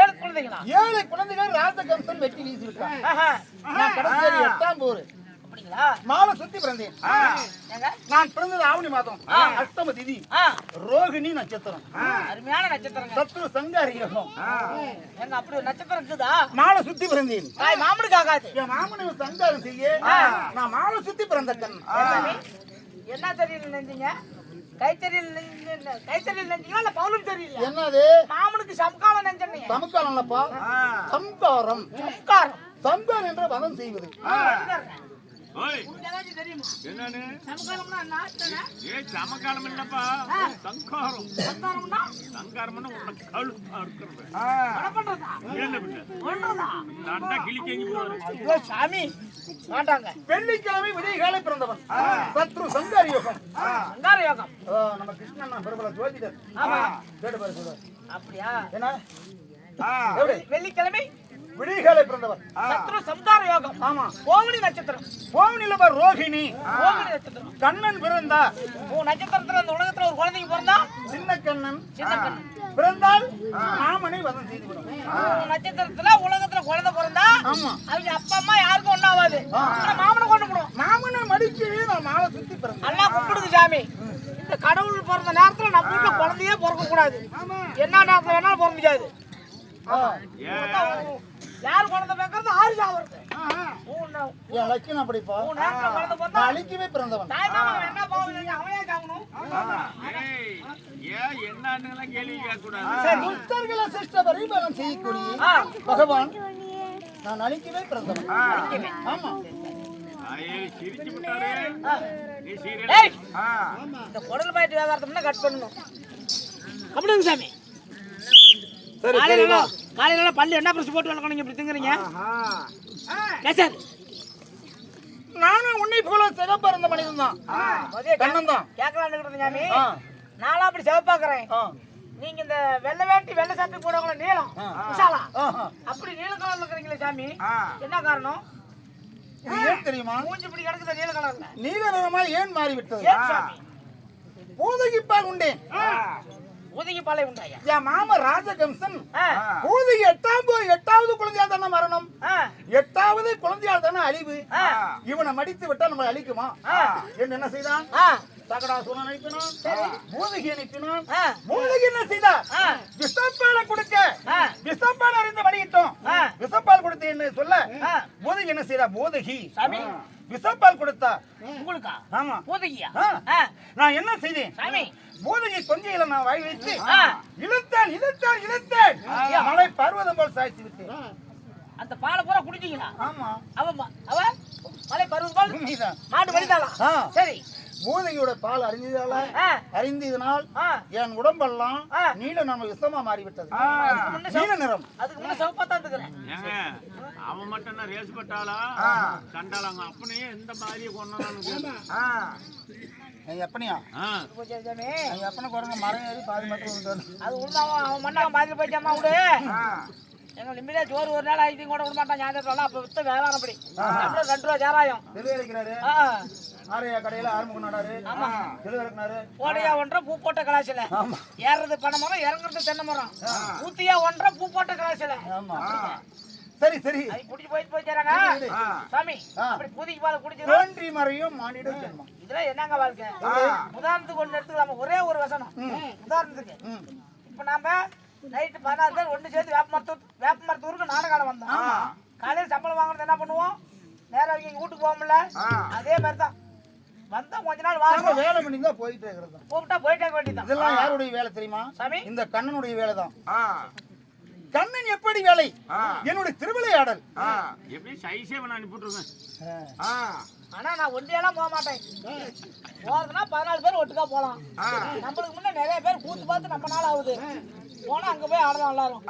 ஏழு குழந்தைங்களா ஏழு குழந்தைகள் ராஜகம்சன் வெட்டி. நான் கடைசியில் எட்டாம் போர். மாலை சுத்தி பிறந்தேன். நான் பிறந்தது ஆவணி மாதம். அஷ்டம திதி. ரோகிணி நட்சத்திரம். அருமையான நட்சத்திரங்க. சத்ரு சங்காரி யோகம் எங்க அப்படி ஒரு நட்சத்திரம் இருக்குதா? மாலை சுத்தி பிறந்தேன். தாய் மாமனுக்கு ஆகாது. என் மாமனை சங்காரம் செய்ய. நான் மாலை சுத்தி பிறந்த கண். என்ன தெரியல நினைஞ்சீங்க என்னது? மாமனுக்கு சமகாலம் இல்லப்பா சம்காரம். சம்காரம். சம்காரம் என்ற வதம் செய்வது. இல்லப்பா. சங்காரம். சங்காரம்னு? பண்றதா? என்ன? நான் போறேன். ஐயோ சாமி. மாட்டாங்க வெள்ளிக்கிழமை விடியகாலை பிறந்தவன் சத்ரு சங்காரி யோகம். சங்கார யோகம். நம்ம கிருஷ்ணன் பிரபல ஜோதிடர். ஆமா. கேட்டு பாரு சொல்லுவார். அப்படியா? என்ன? வெள்ளிக்கிழமை விடியகாலை பிறந்தவன் சத்ரு சம்கார யோகம். ஆமா. கோவினி நட்சத்திரம். கோவினில பார் ரோகிணி கோவினி நட்சத்திரம். கண்ணன் பிறந்தா உன் நட்சத்திரத்துல அந்த உலகத்துல ஒரு குழந்தைக்கு பிறந்தா? சின்ன கண்ணன். சின்ன கண்ணு பிறந்தால் மாமனை வதம் செய்து விடும். உன் நட்சத்திரத்துல உலகத்துல குழந்தை பிறந்தா? ஆமா. அவங்க அப்பா அம்மா யாருக்கும் ஒண்ணாவாது மாமனை கொண்டு போடும் மாமனை மடிக்கவே நான் மாலை சுத்தி பிறந்தேன். நல்லா கும்பிடுது சாமி. இந்த கடவுள் பிறந்த நேரத்துல நம்ம வீட்டுல குழந்தையே பிறக்க கூடாது என்ன நேரத்துல வேணாலும் பிறக்க முடியாது. யார் குழந்தை பிறக்கிறது ஆறு சாவறது என் லட்சணம் அப்படிப்பா நான் அழிக்கவே பிறந்தவன். துஷ்டர்களை சிஷ்ட பரிபாலம் செய்யக்கூடிய. பகவான் நான் அழிக்கவே பிறந்தவன். ஆமா. இந்த குடல் பாயிட்டு வியாபாரத்தை கட் பண்ணணும். அப்படிங்க சாமி. எல்லாம் காலையில பல்லு என்ன பிரஸ் போட்டு வளர்க்கணும் இப்படி திங்குறீங்க? கேசாது நானும் உன்னை போல சிகப்பு இருந்த மனிதன் தான். கண்ணன் தான். கேட்கலான்னு சாமி. ஆ. நானும் அப்படி சிவப்பாக்குறேன். நீங்க இந்த வெள்ளை வேட்டி வெள்ளை சட்டை போடவங்கள நீளம். விசாலா. அப்படி நீல கலர்ல இருக்கிறீங்களே சாமி. என்ன காரணம்? இது ஏன் தெரியுமா? மூஞ்சி இப்படி கிடக்குது நீல கலர்ல நீல நிறமா ஏன் மாறிவிட்டது? சாமி? பூதகிப்பால் உண்டேன். உதகி பாலை உண்டாயா? என் மாம ராஜகம்சன் பூதகி எட்டாம் எட்டாவது குழந்தையால் தானே மரணம்? எட்டாவது குழந்தையால் தானே அழிவு. இவனை மடித்து விட்டா நம்மளை அழிக்குமா? என்ன செய்தான்? பூதகி என்ன செய்தா? ஆ. விஷப்பாலை கொடுக்க. ஆ. விஷப்பால் அறிந்து வடியிட்டோம் ஆ. விஷப்பால் கொடுத்து என்ன சொல்ல. ஆ. பூதகி என்ன செய்தா? பூதகி சாமி. விஷப்பால் கொடுத்தா. உங்களுக்கா? ஆமா. ஆ, நான் என்ன செய்தேன்? சாமி. பூதகி கொஞ்சையில நான் வாய் வைத்து. இழுத்தேன் இழுத்தேன் இழுத்தேன். மலை பர்வதம் போல் சாய்த்து விட்டேன். அந்த பாலை பூரா குடிச்சீங்களா ஆமா. அவ அவ மலை பருவம் மாட்டு வடிதாளா. சரி. பூதகியோட பால் அறிந்ததால அறிந்ததனால். என் உடம்பெல்லாம். நீல நம்ம விஷமா மாறிவிட்டது. அதுக்கு முன்ன நீல நிறம். அதுக்கு முன்ன சிவப்பா தான் இருக்கிறேன் அவன் மட்டும் என்ன ரேஸ் பட்டாளா? சண்டாளாங்க. அப்பனையே எந்த மாதிரியே கொண்டான்னு எங்க அப்பனியா? எங்க அப்பனை குரங்க மரம் ஏறி பாதி மட்டும். அது உள்தாவா அவன் மண்ணா மாதிரி போயிட்டாமா விடு. எங்க நிம்மதியா சோறு ஒரு நாள் ஐத்தையும் கூட விட மாட்டான் ஞாபகம் அப்ப வித்த வியாபாரம் அப்படி. ரெண்டு ரூபா சாராயம் ஆரையா கடையில ஆரம்பிக்க நடாரு. தெளிவா இருக்கிறாரு கோடையா ஒன்றரை பூ போட்ட கலாசில பனை மரம் இறங்குறது தென்னை மரம். ஊத்தியா ஒன்றரை பூ போட்ட கலாசில ஆமா. சரி சரி. அது குடிச்சு போயிட்டு போயிட்டாங்க சாமி. அப்படி புதிக்கு பால் குடிச்சது தோன்றி மறையும் மானிட ஜென்மம் இதுல என்னங்க வாழ்க்கை? உதாரணத்துக்கு ஒண்ணு எடுத்துக்கலாம். ஒரே ஒரு வசனம். உதாரணத்துக்கு. இப்ப நாம நைட்டு பதினாறு பேர் ஒண்ணு சேர்த்து வேப்ப மரத்து வேப்ப மரத்தூருக்கு நாடகாலம் வந்தோம். காலையில சம்பளம் வாங்குறது என்ன பண்ணுவோம்? நேரா அவங்க வீட்டுக்கு போவோம்ல. அதே மாதிரி தான் வந்தா கொஞ்ச நாள் வாங்க. வேலை பண்ணி தான் போயிட்டு இருக்கிறது கூப்பிட்டா போயிட்டே வேண்டியதான் இதெல்லாம் யாருடைய வேலை தெரியுமா? சாமி. இந்த கண்ணனுடைய வேலை தான். கண்ணன் எப்படி வேலை? என்னுடைய திருவிளையாடல். எப்படி சைஸே வேணா அனுப்பிட்டுருக்கேன் ஆனா நான் ஒண்டியெல்லாம் போக மாட்டேன். போறதுன்னா பதினாலு பேர் ஒட்டுக்கா போலாம். நம்மளுக்கு முன்ன நிறைய பேர் கூத்து பார்த்து நம்ம நாள் ஆகுது. போனா அங்க போய் ஆடலாம் எல்லாரும்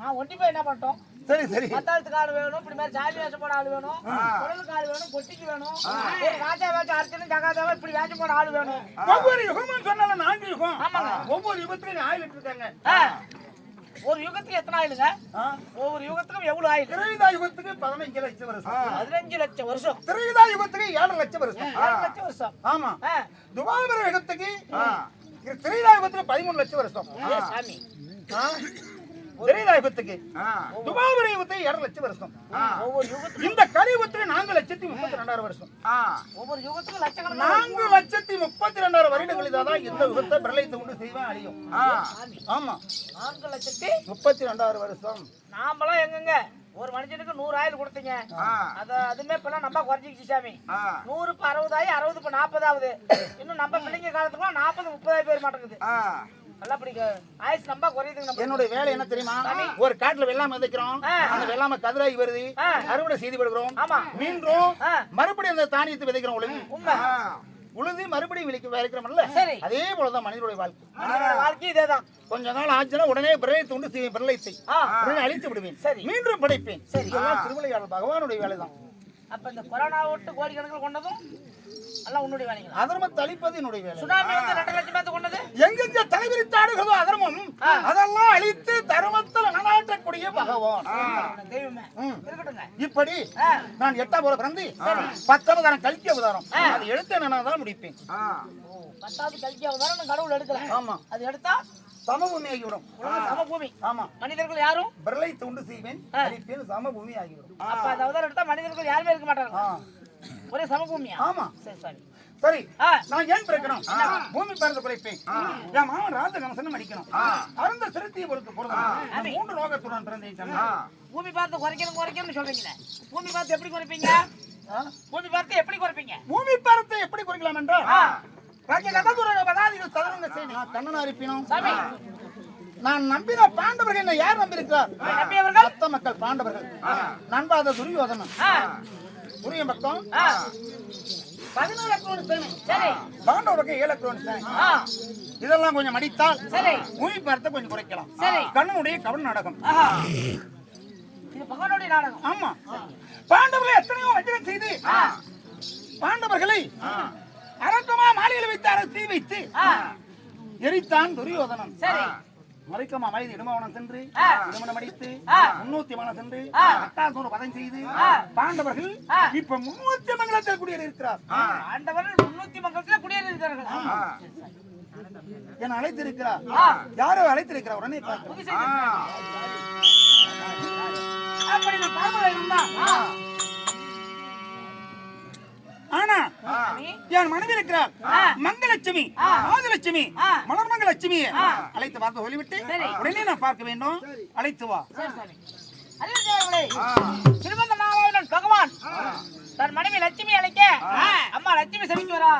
நான் ஒண்டி போய் என்ன பண்ணிட்டோம்? சரி சரி. பத்தாயிரத்துக்கு ஆள் வேணும் இப்படி மாதிரி சாமி வேஷம் போட ஆள் வேணும் குரலுக்கு ஆள் வேணும் கொட்டிக்கு வேணும் ராஜா வேஷம் அர்ச்சனை ஜகாதாவா இப்படி வேஷம் போட ஆள் வேணும். ஒவ்வொரு யுகமும் சொன்னால நான்கு யுகம். ஆமாங்க. ஒவ்வொரு யுகத்திலும் ஆயில் இருக்காங்க. ஒரு யுகத்துக்கு எத்தனை ஆயிலுங்க? ஒவ்வொரு யுகத்துக்கும் எவ்வளவு ஆயில்? திரையுதா யுகத்துக்கு பதினஞ்சு லட்சம் வருஷம். பதினஞ்சு லட்சம் வருஷம். திரையுதா யுகத்துக்கு ஏழு லட்சம் வருஷம். ஏழு லட்சம் வருஷம். ஆமா. துபாபர யுகத்துக்கு திரையுதா யுகத்துக்கு பதிமூணு லட்சம் வருஷம். சாமி. ஆ? திரைதாயகத்துக்கு ஆ, துபாபுரி யுகத்தை ஏழரை லட்சம் வருஷம். இந்த கலியுகத்துக்கு நான்கு லட்சத்தி முப்பத்தி ரெண்டாயிரம் வருஷம். ஒவ்வொரு யுகத்துக்கும் லட்சக்கணக்கான நான்கு லட்சத்தி முப்பத்தி ரெண்டாயிரம் வருடங்களில் தான் இந்த யுகத்தை பிரளயத்தை உண்டு செய்வேன் அழியும். ஆமா. நான்கு லட்சத்தி முப்பத்தி ரெண்டாயிரம் வருஷம். நாமெல்லாம் எங்கங்க? ஒரு மனுஷனுக்கு நூறு ஆயில் கொடுத்தீங்க. அத அதுமே இப்பெல்லாம் நம்ம குறைஞ்சிக்கிச்சு சாமி. நூறு இப்ப அறுபதாயி அறுபது இப்ப நாற்பதாவது இன்னும் நம்ம பிள்ளைங்க காலத்துக்குள்ள நாற்பது முப்பதாயிரம் பேர் மாட்டேங்குது. என்னுடைய வேலை என்ன தெரியுமா? ஒரு காட்டுல வெள்ளாம விதைக்கிறோம். அந்த வெள்ளாம கதிராகி வருது. அறுவடை செய்து விடுகிறோம். மீண்டும். மறுபடியும் அந்த தானியத்தை விதைக்கிறோம் ஆ, உழுது மறுபடியும் விளைக்க விதைக்கிறோம்ல சரி. அதே போலதான் மனிதனுடைய வாழ்க்கை. வாழ்க்கை இதேதான். கொஞ்ச நாள் ஆச்சுன்னா உடனே பிரளயத்தை உண்டு பிரளயத்தை. உடனே அழித்து விடுவேன். மீண்டும் படைப்பேன். சரி. திருவிளையாடல் பகவானுடைய வேலைதான். அப்ப இந்த கொரோனா விட்டு கோடிக்கணக்கில் கொண்டதும் அதர்மத்தை அழிப்பது என்னுடைய வேலை. சுனாமி வந்து ரெண்டு லட்சம் பேர்த்து கொண்டது? எங்கெங்க தலைவிரித்தாடுகளோ அதர்மம். அதெல்லாம் அழித்து தர்மத்தில் நடாற்றக்கூடிய பகவான். இப்படி. நான் எட்டாம் போல பிறந்து பத்தவதாரம் கல்கி அவதாரம். அது எடுத்து நான் தான் முடிப்பேன். பத்தாவது கல்கி அவதாரம் கடவுள் எடுக்கல. ஆமா. அது எடுத்தா? சமபூமி ஆகிவிடும் சமபூமி. ஆமா. மனிதர்கள் யாரும்? பிரளை துண்டு செய்வேன் சமபூமி ஆகிவிடும் அப்ப எடுத்தா மனிதர்கள் யாருமே இருக்க மாட்டாங்க. ஒரே சமபூமியா? ஆமா. சரி சரி. சரி. நான் ஏன் பிறக்கணும் பூமி பிறந்து குறைப்பேன். என் மாமன் ராஜகம்சன் அடிக்கணும். அருந்த சிறுத்தியை பொறுத்து பொருத்தம் மூன்று லோகத்துடன் பிறந்தேன் பூமி பார்த்து குறைக்கணும் குறைக்கணும்னு சொல்றீங்களே. பூமி பார்த்து எப்படி குறைப்பீங்க? பூமி பார்த்து எப்படி குறைப்பீங்க? பூமி பரத்தை எப்படி குறைக்கலாம் என்றால். ராஜ்ய கதாதுரக பதாதிகள் சதுரங்க. நான் கண்ணனா இருப்பினும் நான் நம்பின பாண்டவர்கள் என்னை யார் நம்பியிருக்கிறார்? நம்பியவர்கள்? மக்கள் பாண்டவர்கள். நண்பாத துரியோதனன். துரிய பக்கம் பதினோரு அக்ரோன் சரி. பாண்டவ பக்கம் ஏழு அக்ரோன் இதெல்லாம் கொஞ்சம் மடித்தால் சரி. பூமி பரத்தை கொஞ்சம் குறைக்கலாம். சரி. கண்ணனுடைய கவன நாடகம். பகவானுடைய நாடகம். ஆமா. பாண்டவர்களை எத்தனையோ வஞ்சகம் செய்து பாண்டவர்களை அரக்கமா மாலையில் வைத்து அரை தீ வைத்து எரித்தான் துரியோதனன். சரி. மறைக்கமா மலைது இடுமவனம் சென்று. திருமணம் அடித்து. முன்னூத்தி மனம் சென்று. அட்டாசூர் பதம் செய்து. பாண்டவர்கள். இப்ப முன்னூத்தி மங்கலத்தில் குடியேறியிருக்கிறார் ஆண்டவர்கள் முன்னூத்தி மக்களத்துல குடியேறியிருக்கிறார்கள் ஆ, என அழைத்திருக்கிறார் ஆ. யாரோ அழைத்திருக்கிறார் உடனே. அப்படி நான் பார்ப்பதா இருந்தா என் மனைவி இருக்கிறார். மங்கலட்சுமி. ராஜலட்சுமி ஆ. மலர்மங்கலட்சுமி ஆ. அழைத்து பார்த்து சொல்லிவிட்டு. உடனே நான் பார்க்க வேண்டும். அழைத்து வா. திருமந்த நாராயணன் பகவான் தன் மனைவி லட்சுமி அழைக்க அம்மா லட்சுமி சமைக்கு வரா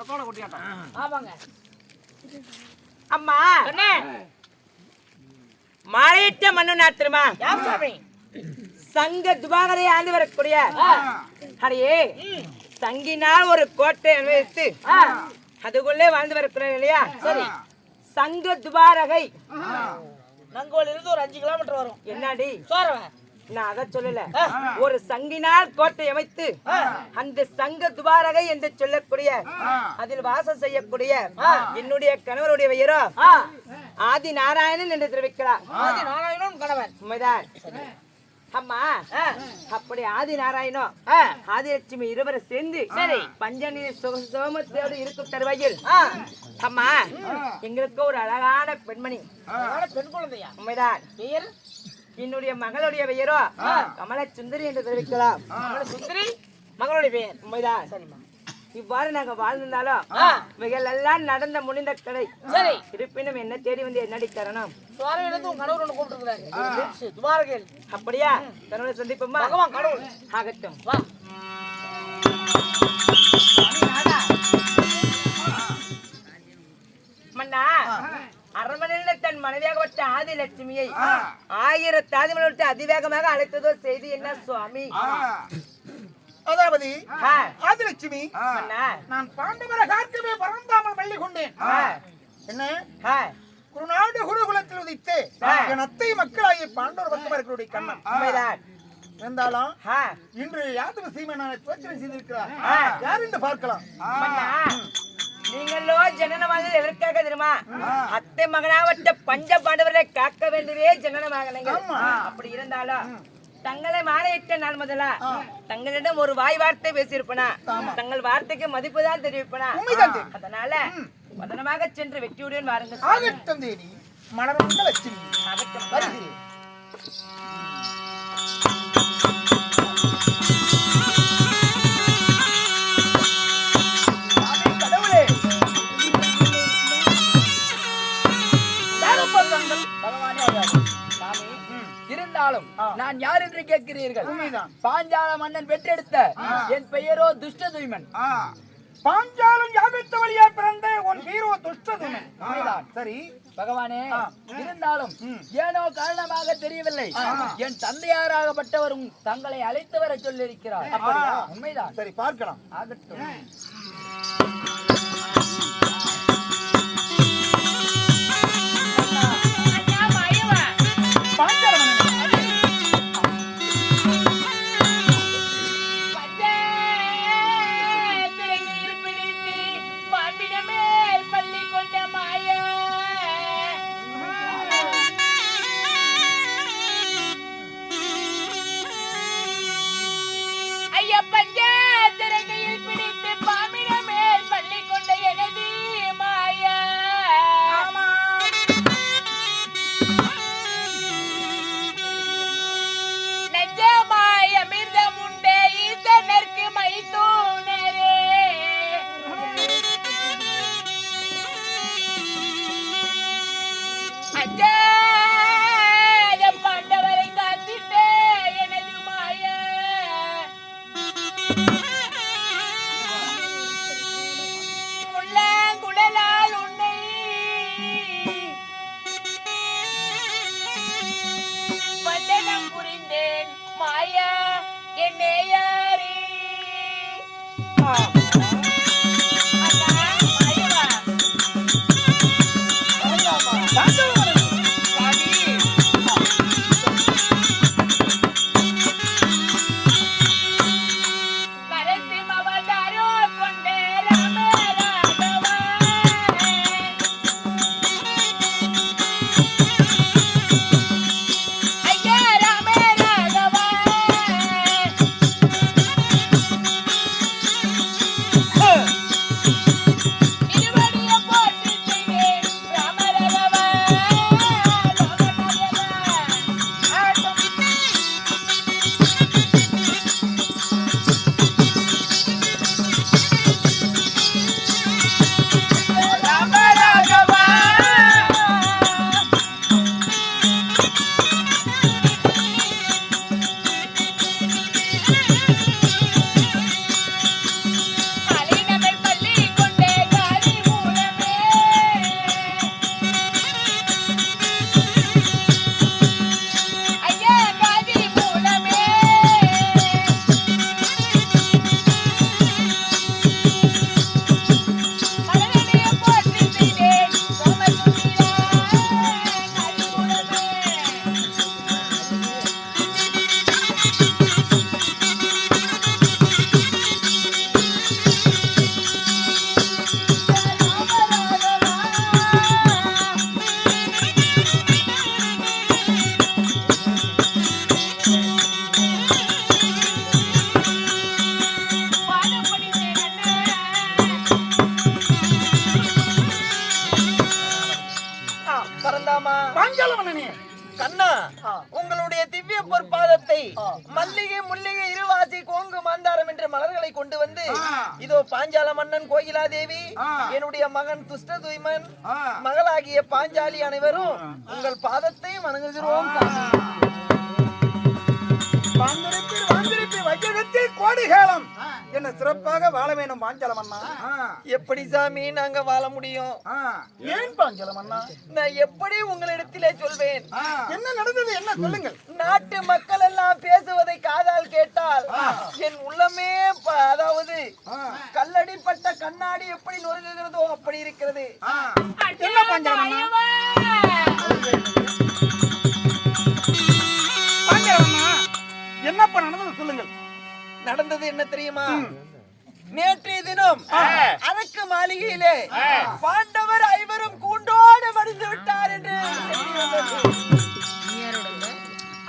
ரத்தோட குட்டியாட்டம். ஆமாங்க. அம்மா. என்ன மாலையிட்ட மண்ணு நாத்திரமா சங்க துபாகரை ஆண்டு வரக்கூடிய அடையே சங்கினால் ஒரு கோட்டை வைத்து அதுக்குள்ளே வாழ்ந்து வரக்கூடிய இல்லையா? சரி. சங்க துபாரகை. நங்கோல இருந்து ஒரு அஞ்சு கிலோமீட்டர் வரும். என்னடி? சோரவன். நான் அதை சொல்லல. ஒரு சங்கினால் கோட்டை அமைத்து அந்த சங்க துபாரகை என்று சொல்லக்கூடிய அதில் வாசம் செய்யக்கூடிய என்னுடைய கணவருடைய பெயரோ ஆதி நாராயணன் என்று தெரிவிக்கிறார். ஆதி நாராயணன் கணவன். உண்மைதான். அம்மா அப்படி ஆதி நாராயணம் ஆதிலட்சுமி இருவரும் சேர்ந்து சரி. பஞ்சநீர் சோமத்தோடு இருக்கும் தருவாயில் அம்மா எங்களுக்கு ஒரு அழகான பெண்மணி. பெண் குழந்தையா? உண்மைதான். என்னுடைய மகளுடைய பெயரோ? கமல சுந்தரி என்று தெரிவிக்கலாம். கமல சுந்தரி மகளுடைய பெயர். உண்மைதான். சரிம்மா. இவ்வாறு நாங்க வாழ்ந்திருந்தாலும் இவைகள் எல்லாம் நடந்த முடிந்த கதை. சரி. இருப்பினும் என்ன தேடி வந்து என்னடி தரணும்? அப்படியா? கணவனை சந்திப்போமா? ஆகட்டும். வா. அரண்மனையில் தன் மனைவியாகப்பட்ட ஆதி லட்சுமியை ஆயிரத்து ஆதிமலை அதிவேகமாக அழைத்ததோ செய்தி என்ன சுவாமி? அதாவது ஆதிலட்சுமி நான் பாண்டவர காக்கவே பறந்தாமல் பள்ளி கொண்டேன் என்ன? குருநாடு குருகுலத்தில் உதித்து. என் அத்தை மக்களாகிய பாண்டவர் கண்ணன் உண்மைதான். இருந்தாலும் இன்று யாதவ சீமனான தோற்றம் செய்திருக்கிறார். யார் என்று பார்க்கலாம். நீங்களோ ஜனனமாக எதற்காக தெரியுமா? அத்தை மகனாவட்ட பஞ்ச பாண்டவரை காக்க வேண்டியதே ஜனனமாக. அப்படி இருந்தாலும் தங்களை மாலையிட்ட நாள் முதலா தங்களிடம் ஒரு வாய் வார்த்தை பேசியிருப்பனா? தங்கள் வார்த்தைக்கு மதிப்பு தான் தெரிவிப்பனா. அதனால வதனமாக சென்று வெற்றியுடன் வாருங்க மலர்ந்த. வருகிறேன். நான் யார் என்று கேட்கிறீர்கள்? பாஞ்சால மன்னன் பெற்றெடுத்த என் பெயரோ துஷ்டதுய்மன். பாஞ்சாலம் யாகத்த வழியா பிறந்த உன் ஹீரோ உண்மைதான். சரி. பகவானே இருந்தாலும் ஏனோ காரணமாக தெரியவில்லை. என் தந்தையாராகப்பட்டவரும் தங்களை அழைத்து வர சொல்லியிருக்கிறார்? உண்மைதான். சரி பார்க்கலாம். ஆகட்டும். இதோ பாஞ்சால மன்னன் கோகிலாதேவி என்னுடைய மகன் துஷ்ட துய்மன் மகளாகிய பாஞ்சாலி அனைவரும் உங்கள் பாதத்தை வணங்குகிறோம் சாமி. வந்திருப்பீர் வந்திருப்பீர். வையகத்தில் என்ன சிறப்பாக வாழ வேண்டும் பாஞ்சால மன்னா எப்படி சாமி நாங்க வாழ முடியும்? ஏன் பாஞ்சால மன்னா நான் எப்படி உங்களிடத்திலே சொல்வேன்? என்ன நடந்தது? என்ன சொல்லுங்கள். நாட்டு மக்கள் எல்லாம் பேசுவதை காதால் கேட்டால் என் உள்ளமே அதாவது கல்லடிப்பட்ட கண்ணாடி எப்படி நொறுங்குகிறதோ அப்படி இருக்கிறது. என்ன பாஞ்சால மன்னா என்னப்பா நடந்தது சொல்லுங்கள். நடந்தது என்ன தெரியுமா? நேற்றைய தினம் அரக்கு மாளிகையிலே பாண்டவர் ஐவரும் கூண்டோடு மடிந்து விட்டார் என்று.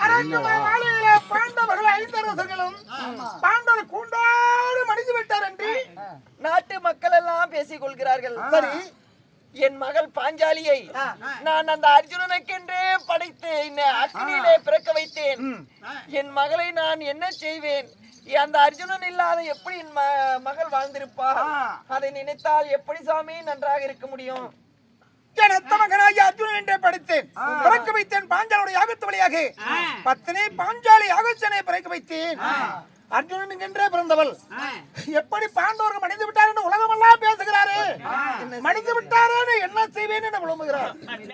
அரண்மனை மாளிகையிலே பாண்டவர்கள் ஐந்தரசர்களும் பாண்டவர் கூண்டாடு மடிந்து விட்டார் என்று நாட்டு மக்கள் எல்லாம் பேசிக் கொள்கிறார்கள். சரி என் மகள் பாஞ்சாலியை நான் அந்த அர்ஜுனனுக்கென்றே படைத்து இந்த அக்னியிலே பிறக்க வைத்தேன். என் மகளை நான் என்ன செய்வேன்? அந்த அர்ஜுனன் இல்லாத எப்படி என் மகள் வாழ்ந்திருப்பார் அதை நினைத்தால் எப்படி சாமி நன்றாக இருக்க முடியும்? என் அத்த மகனாகி அர்ஜுனன் என்றே படித்தேன். பிறக்க வைத்தேன் பாஞ்சாலுடைய யாகத்து வழியாக. பத்தினி பாஞ்சாலி யாகச்சனை பிறக்க வைத்தேன். அர்ஜுனனுக்கு என்றே பிறந்தவள். எப்படி பாண்டவர்கள் மடிந்து விட்டார் என்று உலகமெல்லாம் பேசுகிறாரு. மடிந்து விட்டாரே என்ன செய்வேன் என்று விளம்புகிறார்.